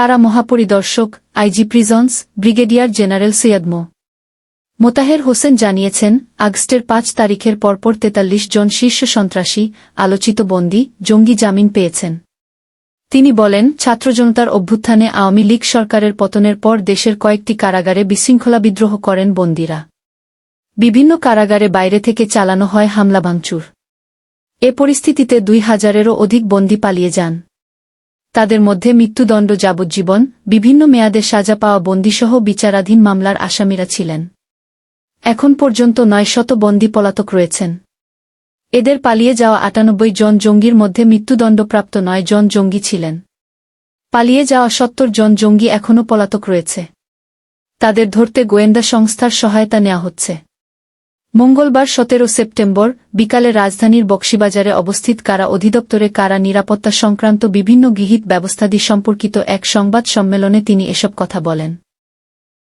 কারা মহাপরিদর্শক, IG prisons, brigadier general Syed Md. Motaher Hossain জানিয়েছেন, আগস্টের পাঁচ তারিখের পরপর তেতাল্লিশ জন শীর্ষ সন্ত্রাসী, আলোচিত বন্দী, জঙ্গি জামিন পেয়েছেন। তিনি বলেন, ছাত্র জনতার অভ্যুত্থানে আওয়ামী লীগ সরকারের পতনের পর দেশের কয়েকটি কারাগারে বিশৃঙ্খলা বিদ্রোহ করেন বন্দীরা। বিভিন্ন কারাগারে বাইরে থেকে চালানো হয় হামলা ভাঙচুর। এ পরিস্থিতিতে দুই হাজারেরও অধিক বন্দী পালিয়ে যান। তাদের মধ্যে মৃত্যুদণ্ড যাবজ্জীবন, বিভিন্ন মেয়াদে সাজা পাওয়া বন্দীসহ বিচারাধীন মামলার আসামিরা ছিলেন। এখন পর্যন্ত নয় শত বন্দী পলাতক রয়েছেন। এদের পালিয়ে যাওয়া আটানব্বই জন জঙ্গির মধ্যে মৃত্যুদণ্ডপ্রাপ্ত নয় জন জঙ্গি ছিলেন। পালিয়ে যাওয়া সত্তর জন জঙ্গি এখনও পলাতক রয়েছে। তাদের ধরতে গোয়েন্দা সংস্থার সহায়তা নেওয়া হচ্ছে। মঙ্গলবার সতেরো সেপ্টেম্বর বিকালে রাজধানীর বক্সিবাজারে অবস্থিত কারা অধিদপ্তরে কারা নিরাপত্তা সংক্রান্ত বিভিন্ন গৃহীত ব্যবস্থাদি সম্পর্কিত এক সংবাদ সম্মেলনে তিনি এসব কথা বলেন।